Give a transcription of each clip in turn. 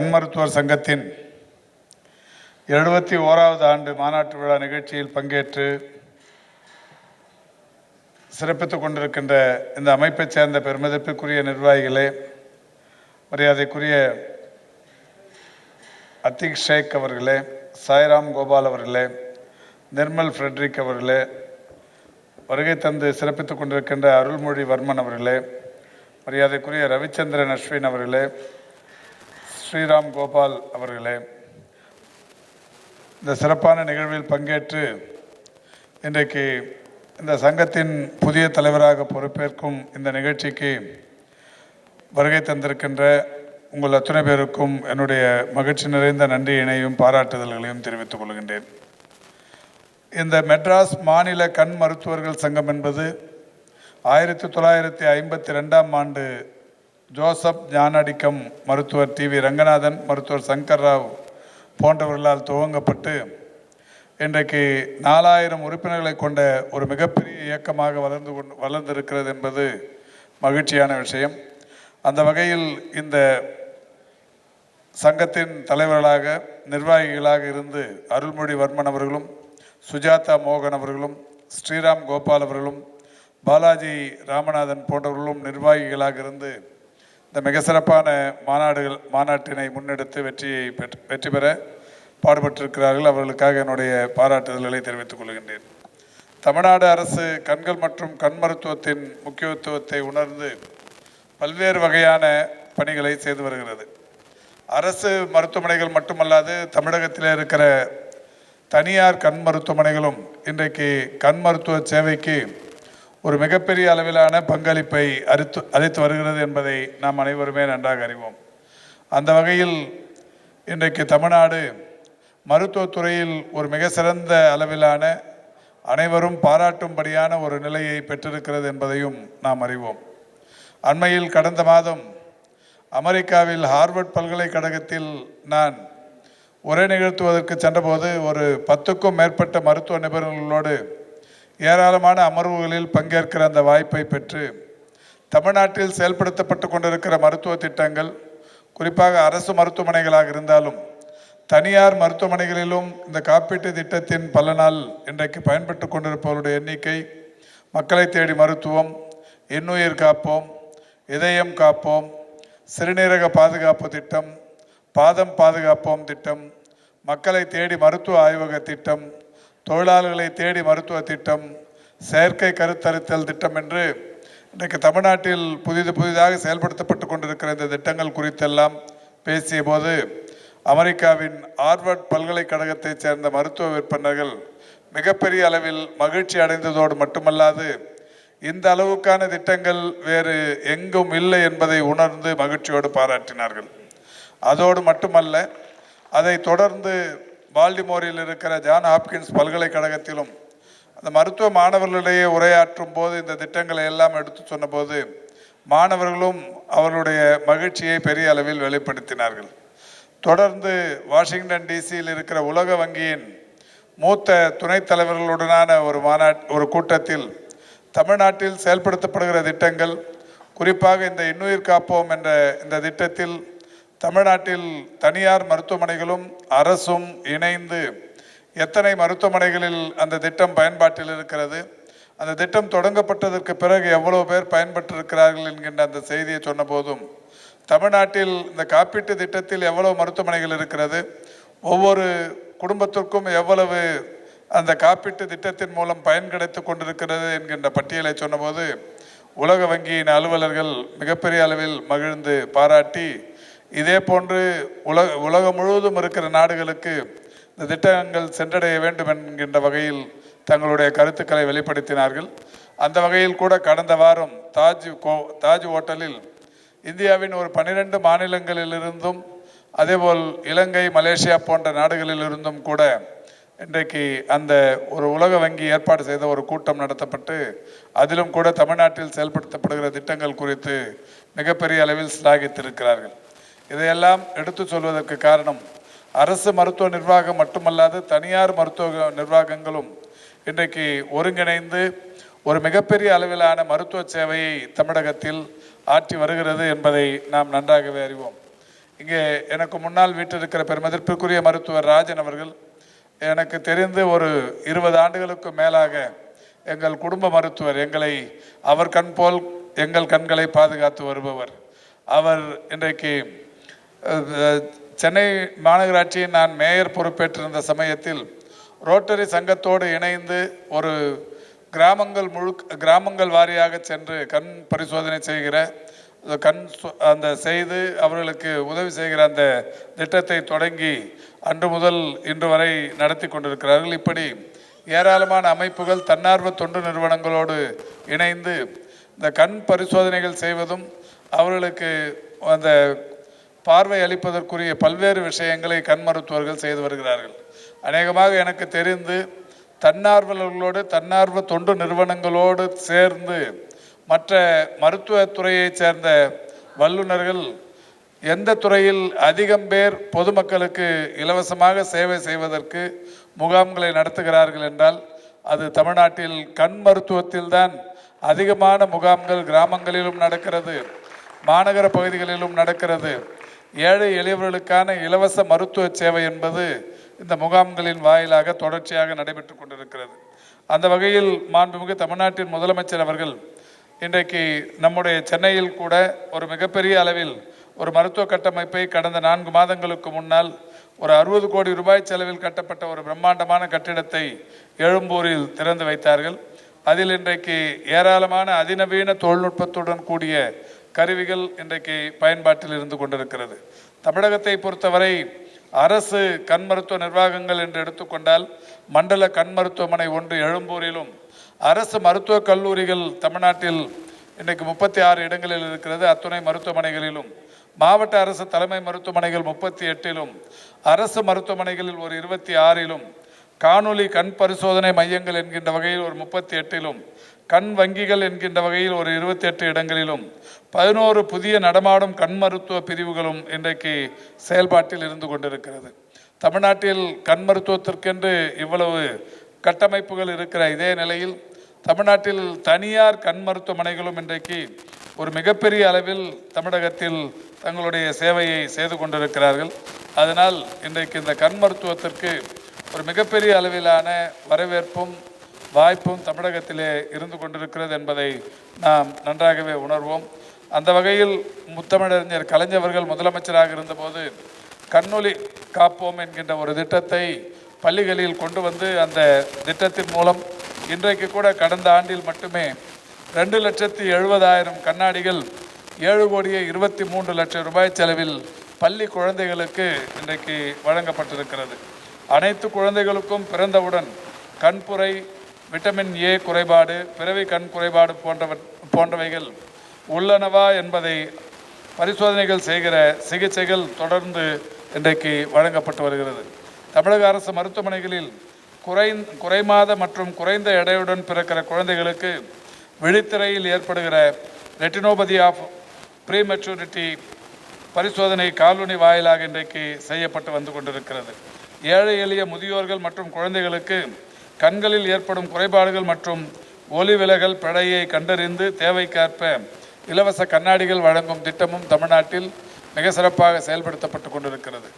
பெண் மருத்துவர் சங்கத்தின் எழுபத்தி ஓராவது ஆண்டு மாநாட்டு விழா நிகழ்ச்சியில் பங்கேற்று சிறப்பித்துக் கொண்டிருக்கின்ற இந்த அமைப்பைச் சேர்ந்த பெருமதிப்பிற்குரிய நிர்வாகிகளே மரியாதைக்குரிய அத்திக் ஷேக் அவர்களே சாய்ராம் கோபால் அவர்களே நிர்மல் ஃப்ரெட்ரிக் அவர்களே வருகை தந்து சிறப்பித்துக் கொண்டிருக்கின்ற அருள்மொழி வர்மன் அவர்களே மரியாதைக்குரிய ரவிச்சந்திரன் அஸ்வின் அவர்களே ஸ்ரீராம் கோபால் அவர்களே இந்த சிறப்பான நிகழ்வில் பங்கேற்று இன்றைக்கு இந்த சங்கத்தின் புதிய தலைவராக பொறுப்பேற்கும் இந்த நிகழ்ச்சிக்கு வருகை தந்திருக்கின்ற உங்கள் அத்தனை பேருக்கும் என்னுடைய மகிழ்ச்சி நிறைந்த நன்றியினையும் பாராட்டுதல்களையும் தெரிவித்துக் கொள்கின்றேன். இந்த மெட்ராஸ் மாநில கண் மருத்துவர்கள் சங்கம் என்பது ஆயிரத்தி தொள்ளாயிரத்தி ஐம்பத்தி ரெண்டாம் ஆண்டு ஜோசப் ஞானடிக்கம் மருத்துவர் டி வி ரங்கநாதன் மருத்துவர் சங்கர் ராவ் போன்றவர்களால் துவங்கப்பட்டு இன்றைக்கு நாலாயிரம் உறுப்பினர்களை கொண்ட ஒரு மிகப்பெரிய இயக்கமாக வளர்ந்து கொண்டு வளர்ந்திருக்கிறது என்பது மகிழ்ச்சியான விஷயம். அந்த வகையில் இந்த சங்கத்தின் தலைவர்களாக நிர்வாகிகளாக இருந்து அருள்மொழி வர்மன் அவர்களும் சுஜாதா மோகன் அவர்களும் ஸ்ரீராம் கோபால் அவர்களும் பாலாஜி ராமநாதன் போன்றவர்களும் நிர்வாகிகளாக இருந்து இந்த மிக சிறப்பான மாநாடுகள் மாநாட்டினை முன்னெடுத்து வெற்றியை பெற்று வெற்றி பெற பாடுபட்டிருக்கிறார்கள். அவர்களுக்காக என்னுடைய பாராட்டுதல்களை தெரிவித்துக் கொள்கின்றேன். தமிழ்நாடு அரசு கண்கள் மற்றும் கண் மருத்துவத்தின் முக்கியத்துவத்தை உணர்ந்து பல்வேறு வகையான பணிகளை செய்து வருகிறது. அரசு மருத்துவமனைகள் மட்டுமல்லாது தமிழகத்தில் இருக்கிற தனியார் கண் மருத்துவமனைகளும் இன்றைக்கு கண் மருத்துவ சேவைக்கு ஒரு மிகப்பெரிய அளவிலான பங்களிப்பை அறித்து அளித்து வருகிறது என்பதை நாம் அனைவருமே நன்றாக அறிவோம். அந்த வகையில் இன்றைக்கு தமிழ்நாடு மருத்துவத்துறையில் ஒரு மிக சிறந்த அளவிலான அனைவரும் பாராட்டும்படியான ஒரு நிலையை பெற்றிருக்கிறது என்பதையும் நாம் அறிவோம். அண்மையில் கடந்த மாதம் அமெரிக்காவில் ஹார்வர்ட் பல்கலைக்கழகத்தில் நான் உரை நிகழ்த்துவதற்கு சென்றபோது ஒரு பத்துக்கும் மேற்பட்ட மருத்துவ நிபுணர்களோடு ஏராளமான அமர்வுகளில் பங்கேற்கிற அந்த வாய்ப்பை பெற்று தமிழ்நாட்டில் செயல்படுத்தப்பட்டு கொண்டிருக்கிற மருத்துவ திட்டங்கள் குறிப்பாக அரசு மருத்துவமனைகளாக இருந்தாலும் தனியார் மருத்துவமனைகளிலும் இந்த காப்பீட்டு திட்டத்தின் பலனால் இன்றைக்கு பயன்பட்டு கொண்டிருப்பவருடைய எண்ணிக்கை மக்களை தேடி மருத்துவம் எண்ணுயிர் காப்போம் இதயம் காப்போம் சிறுநீரக பாதுகாப்பு திட்டம் பாதம் பாதுகாப்போம் திட்டம் மக்களை தேடி மருத்துவ ஆய்வக திட்டம் தொழிலாளர்களை தேடி மருத்துவ திட்டம் செயற்கை கருத்தரித்தல் திட்டம் என்று இன்றைக்கு தமிழ்நாட்டில் புதிது புதிதாக செயல்படுத்தப்பட்டு கொண்டிருக்கிற இந்த திட்டங்கள் குறித்தெல்லாம் பேசிய போது அமெரிக்காவின் ஆர்வர்ட் பல்கலைக்கழகத்தைச் சேர்ந்த மருத்துவ விற்பனர்கள் மிகப்பெரிய அளவில் மகிழ்ச்சி அடைந்ததோடு மட்டுமல்லாது இந்த அளவுக்கான திட்டங்கள் வேறு எங்கும் இல்லை என்பதை உணர்ந்து மகிழ்ச்சியோடு பாராட்டினார்கள். அதோடு மட்டுமல்ல அதை தொடர்ந்து பால்டிமோரில் இருக்கிற ஜான் ஹாப்கின்ஸ் பல்கலைக்கழகத்திலும் அந்த மருத்துவ மாணவர்களிடையே உரையாற்றும் போது இந்த திட்டங்களை எல்லாம் எடுத்து சொன்னபோது மாணவர்களும் அவர்களுடைய மகிழ்ச்சியை பெரிய அளவில் வெளிப்படுத்தினார்கள். தொடர்ந்து வாஷிங்டன் டிசியில் இருக்கிற உலக வங்கியின் மூத்த துணைத் தலைவர்களுடனான ஒரு மாநாட் ஒரு கூட்டத்தில் தமிழ்நாட்டில் செயல்படுத்தப்படுகிற திட்டங்கள் குறிப்பாக இந்த இன்னுயிர் காப்போம் என்ற இந்த திட்டத்தில் தமிழ்நாட்டில் தனியார் மருத்துவமனைகளும் அரசும் இணைந்து எத்தனை மருத்துவமனைகளில் அந்த திட்டம் பயன்பாட்டில் இருக்கிறது? அந்த திட்டம் தொடங்கப்பட்டதற்கு பிறகு எவ்வளோ பேர் பயன்பட்டிருக்கிறார்கள் என்கின்ற அந்த செய்தியை சொன்னபோதும் தமிழ்நாட்டில் இந்த காப்பீட்டு திட்டத்தில் எவ்வளவு மருத்துவமனைகள் இருக்கிறது? ஒவ்வொரு குடும்பத்திற்கும் எவ்வளவு அந்த காப்பீட்டு திட்டத்தின் மூலம் பயன் கிடைத்து கொண்டிருக்கிறது என்கின்ற பட்டியலை சொன்னபோது உலக வங்கியின் அலுவலர்கள் மிகப்பெரிய அளவில் மகிழ்ந்து பாராட்டி இதே போன்று உலக உலகம் முழுவதும் இருக்கிற நாடுகளுக்கு இந்த திட்டங்கள் சென்றடைய வேண்டும் என்கின்ற வகையில் தங்களுடைய கருத்துக்களை வெளிப்படுத்தினார்கள். அந்த வகையில் கூட கடந்த வாரம் தாஜ் கோ தாஜ் ஹோட்டலில் இந்தியாவின் ஒரு பன்னிரெண்டு மாநிலங்களிலிருந்தும் அதேபோல் இலங்கை மலேசியா போன்ற நாடுகளிலிருந்தும் கூட இன்றைக்கு அந்த ஒரு உலக வங்கி ஏற்பாடு செய்த ஒரு கூட்டம் நடத்தப்பட்டு அதிலும் கூட தமிழ்நாட்டில் செயல்படுத்தப்படுகிற திட்டங்கள் குறித்து மிகப்பெரிய அளவில் சிலாகித்திருக்கிறார்கள். இதையெல்லாம் எடுத்து சொல்வதற்கு காரணம் அரசு மருத்துவ நிர்வாகம் மட்டுமல்லாது தனியார் மருத்துவ நிர்வாகங்களும் இன்றைக்கு ஒருங்கிணைந்து ஒரு மிகப்பெரிய அளவிலான மருத்துவ சேவையை தமிழகத்தில் ஆற்றி வருகிறது என்பதை நாம் நன்றாகவே அறிவோம். இங்கே எனக்கு முன்னால் வீட்டிருக்கிற பெருமதிப்பிற்குரிய மருத்துவர் ராஜன் அவர்கள் எனக்கு தெரிந்து ஒரு இருபது ஆண்டுகளுக்கு மேலாக எங்கள் குடும்ப மருத்துவர் எங்களை அவர் கண் போல் எங்கள் கண்களை பாதுகாத்து வருபவர். அவர் இன்றைக்கு சென்னை மாநகராட்சியின் நான் மேயர் பொறுப்பேற்றிருந்த சமயத்தில் ரோட்டரி சங்கத்தோடு இணைந்து ஒரு கிராமங்கள் முழு கிராமங்கள் வாரியாக சென்று கண் பரிசோதனை செய்கிற கண் அந்த செய்து அவர்களுக்கு உதவி செய்கிற அந்த திட்டத்தை தொடங்கி அன்று முதல் இன்று வரை நடத்தி கொண்டிருக்கிறார்கள். இப்படி ஏராளமான அமைப்புகள் தன்னார்வ தொண்டு நிறுவனங்களோடு இணைந்து இந்த கண் பரிசோதனைகள் செய்வதும் அவர்களுக்கு அந்த பார்வை அளிப்பதற்குரிய பல்வேறு விஷயங்களை கண் மருத்துவர்கள் செய்து வருகிறார்கள். அநேகமாக எனக்கு தெரிந்து தன்னார்வலர்களோடு தன்னார்வ தொண்டு நிறுவனங்களோடு சேர்ந்து மற்ற மருத்துவத்துறையைச் சேர்ந்த வல்லுநர்கள் எந்த துறையில் அதிகம் பேர் பொதுமக்களுக்கு இலவசமாக சேவை செய்வதற்கு முகாம்களை நடத்துகிறார்கள் என்றால் அது தமிழ்நாட்டில் கண் மருத்துவத்தில்தான் அதிகமான முகாம்கள் கிராமங்களிலும் நடக்கிறது மாநகர பகுதிகளிலும் நடக்கிறது. ஏழை எளியவர்களுக்கான இலவச மருத்துவ சேவை என்பது இந்த முகாம்களின் வாயிலாக தொடர்ச்சியாக நடைபெற்று கொண்டிருக்கிறது. அந்த வகையில் மாண்புமிகு தமிழ்நாட்டின் முதலமைச்சர் அவர்கள் இன்றைக்கு நம்முடைய சென்னையில் கூட ஒரு மிகப்பெரிய அளவில் ஒரு மருத்துவ கட்டமைப்பை கடந்த நான்கு மாதங்களுக்கு முன்னால் ஒரு அறுபது கோடி ரூபாய் செலவில் கட்டப்பட்ட ஒரு பிரம்மாண்டமான கட்டிடத்தை எழும்பூரில் திறந்து வைத்தார்கள். அதில் இன்றைக்கு ஏராளமான அதிநவீன தொழில்நுட்பத்துடன் கூடிய கருவிகள் இன்றைக்கு பயன்பாட்டில் இருந்து கொண்டிருக்கிறது. தமிழகத்தை பொறுத்தவரை அரசு கண் மருத்துவ நிர்வாகங்கள் என்று எடுத்துக்கொண்டால் மண்டல கண் மருத்துவமனை ஒன்று எழும்பூரிலும் அரசு மருத்துவக் கல்லூரிகள் தமிழ்நாட்டில் இன்றைக்கு முப்பத்தி ஆறு இடங்களில் இருக்கிறது. அத்துணை மருத்துவமனைகளிலும் மாவட்ட அரசு தலைமை மருத்துவமனைகள் முப்பத்தி எட்டிலும் அரசு மருத்துவமனைகளில் ஒரு இருபத்தி ஆறிலும் காணொளி கண் பரிசோதனை மையங்கள் என்கின்ற வகையில் ஒரு முப்பத்தி எட்டிலும் கண் வங்கிகள் என்கின்ற வகையில் ஒரு இருபத்தி எட்டு இடங்களிலும் பதினோரு புதிய நடமாடும் கண் மருத்துவ பிரிவுகளும் இன்றைக்கு செயல்பாட்டில் இருந்து கொண்டிருக்கிறது. தமிழ்நாட்டில் கண் மருத்துவத்திற்கென்று இவ்வளவு கட்டமைப்புகள் இருக்கிற இதே நிலையில் தமிழ்நாட்டில் தனியார் கண் மருத்துவமனைகளும் இன்றைக்கு ஒரு மிகப்பெரிய அளவில் தமிழகத்தில் தங்களுடைய சேவையை செய்து கொண்டிருக்கிறார்கள். அதனால் இன்றைக்கு இந்த கண் மருத்துவத்திற்கு ஒரு மிகப்பெரிய அளவிலான வரவேற்பும் வாய்ப்பும் தமிழகத்திலே இருந்து கொண்டிருக்கிறது என்பதை நாம் நன்றாகவே உணர்வோம். அந்த வகையில் முத்தமிழறிஞர் கலைஞர்கள் முதலமைச்சராக இருந்தபோது கண்ணொலி காப்போம் என்கின்ற ஒரு திட்டத்தை பள்ளிகளில் கொண்டு வந்து அந்த திட்டத்தின் மூலம் இன்றைக்கு கூட கடந்த ஆண்டில் மட்டுமே ரெண்டு லட்சத்தி எழுபதாயிரம் கண்ணாடிகள் ஏழு கோடியே இருபத்தி மூன்று லட்சம் ரூபாய் செலவில் பள்ளி குழந்தைகளுக்கு இன்றைக்கு வழங்கப்பட்டிருக்கிறது. அனைத்து குழந்தைகளுக்கும் பிறந்தவுடன் கண்புரை விட்டமின் ஏ குறைபாடு பிறவி கண் குறைபாடு போன்றவ போன்றவைகள் உள்ளனவா என்பதை பரிசோதனைகள் செய்கிற சிகிச்சைகள் தொடர்ந்து இன்றைக்கு வழங்கப்பட்டு வருகிறது. தமிழக அரசு மருத்துவமனைகளில் குறை குறைமாத மற்றும் குறைந்த எடையுடன் பிறக்கிற குழந்தைகளுக்கு விழித்திரையில் ஏற்படுகிற ரெட்டினோபதி ஆஃப் ப்ரீமெச்சூரிட்டி பரிசோதனை காலூனி வாயிலாக இன்றைக்கு செய்யப்பட்டு வந்து கொண்டிருக்கிறது. ஏழை எளிய முதியோர்கள் மற்றும் குழந்தைகளுக்கு கண்களில் ஏற்படும் குறைபாடுகள் மற்றும் ஒளி விலகல் பிழையை கண்டறிந்து தேவைக்கேற்ப இலவச கண்ணாடிகள் வழங்கும் திட்டமும் தமிழ்நாட்டில் மிக சிறப்பாக செயல்படுத்தப்பட்டு கொண்டிருக்கிறது.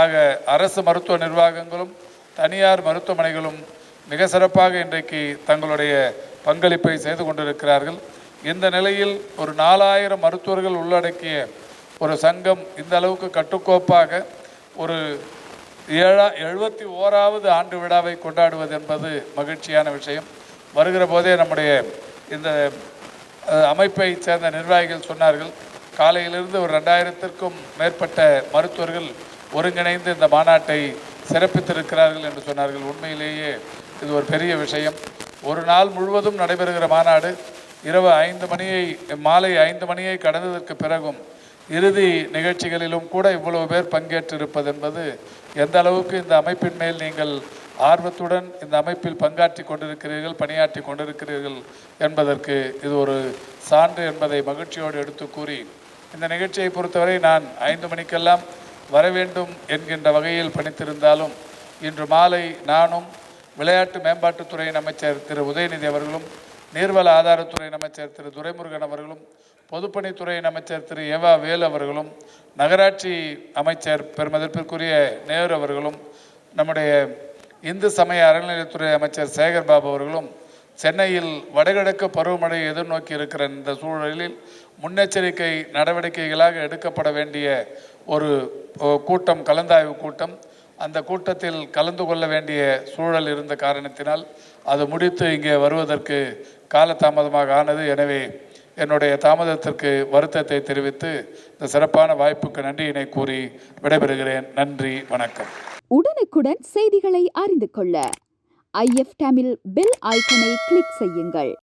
ஆக அரசு மருத்துவ நிர்வாகங்களும் தனியார் மருத்துவமனைகளும் மிக சிறப்பாக இன்றைக்கு தங்களுடைய பங்களிப்பை செய்து கொண்டிருக்கிறார்கள். இந்த நிலையில் ஒரு நாலாயிரம் மருத்துவர்கள் உள்ளடக்கிய ஒரு சங்கம் இந்த அளவுக்கு கட்டுக்கோப்பாக ஒரு ஏழா எழுபத்தி ஓராவது ஆண்டு விழாவை கொண்டாடுவது என்பது மகிழ்ச்சியான விஷயம். வருகிற போதே நம்முடைய இந்த அமைப்பைச் அமைப்பை சேர்ந்த நிர்வாகிகள் சொன்னார்கள் காலையிலிருந்து ஒரு ரெண்டாயிரத்திற்கும் மேற்பட்ட மருத்துவர்கள் ஒருங்கிணைந்து இந்த மாநாட்டை சிறப்பித்திருக்கிறார்கள் என்று சொன்னார்கள். உண்மையிலேயே இது ஒரு பெரிய விஷயம். ஒரு நாள் முழுவதும் நடைபெறுகிற மாநாடு இரவு ஐந்து மணியை மாலை ஐந்து மணியை கடந்ததற்கு பிறகும் இறுதி நிகழ்ச்சிகளிலும் கூட இவ்வளவு பேர் பங்கேற்றிருப்பது என்பது எந்த அளவுக்கு இந்த அமைப்பின் மேல் நீங்கள் ஆர்வத்துடன் இந்த அமைப்பில் பங்காற்றி கொண்டிருக்கிறீர்கள் பணியாற்றி கொண்டிருக்கிறீர்கள் என்பதற்கு இது ஒரு சான்று என்பதை மகிழ்ச்சியோடு எடுத்து கூறி இந்த நிகழ்ச்சியை பொறுத்தவரை நான் ஐந்து மணிக்கெல்லாம் வர வேண்டும் என்கின்ற வகையில் பணித்திருந்தாலும் இன்று மாலை நானும் விளையாட்டு மேம்பாட்டுத்துறையின் அமைச்சர் திரு. உதயநிதி அவர்களும் நீர்வள ஆதாரத்துறையின் அமைச்சர் திரு. துரைமுருகன் அவர்களும் பொதுப்பணித்துறையின் அமைச்சர் திரு. ஏவா வேலு அவர்களும் நகராட்சி அமைச்சர் பெருமதிப்பிற்குரிய நேரு அவர்களும் நம்முடைய இந்து சமய அறநிலையத்துறை அமைச்சர் சேகர் பாபு அவர்களும் சென்னையில் வடகிழக்கு பருவமழை எதிர்நோக்கி இருக்கிற இந்த சூழலில் முன்னெச்சரிக்கை நடவடிக்கைகளாக எடுக்கப்பட வேண்டிய ஒரு கூட்டம் கலந்தாய்வு கூட்டம். அந்த கூட்டத்தில் கலந்து கொள்ள வேண்டிய சூழல் இருந்த காரணத்தினால் அது முடித்து இங்கே வருவதற்கு காலதாமதமாக ஆனது. எனவே என்னுடைய தாமதத்திற்கு வருத்தத்தை தெரிவித்து இந்த சிறப்பான வாய்ப்புக்கு நன்றியினை கூறி விடைபெறுகிறேன். நன்றி வணக்கம். உடனுக்குடன் செய்திகளை அறிந்து கொள்ள ஐஎஃப் தமிழ் பெல் ஐக்கனை கிளிக் செய்யுங்கள்.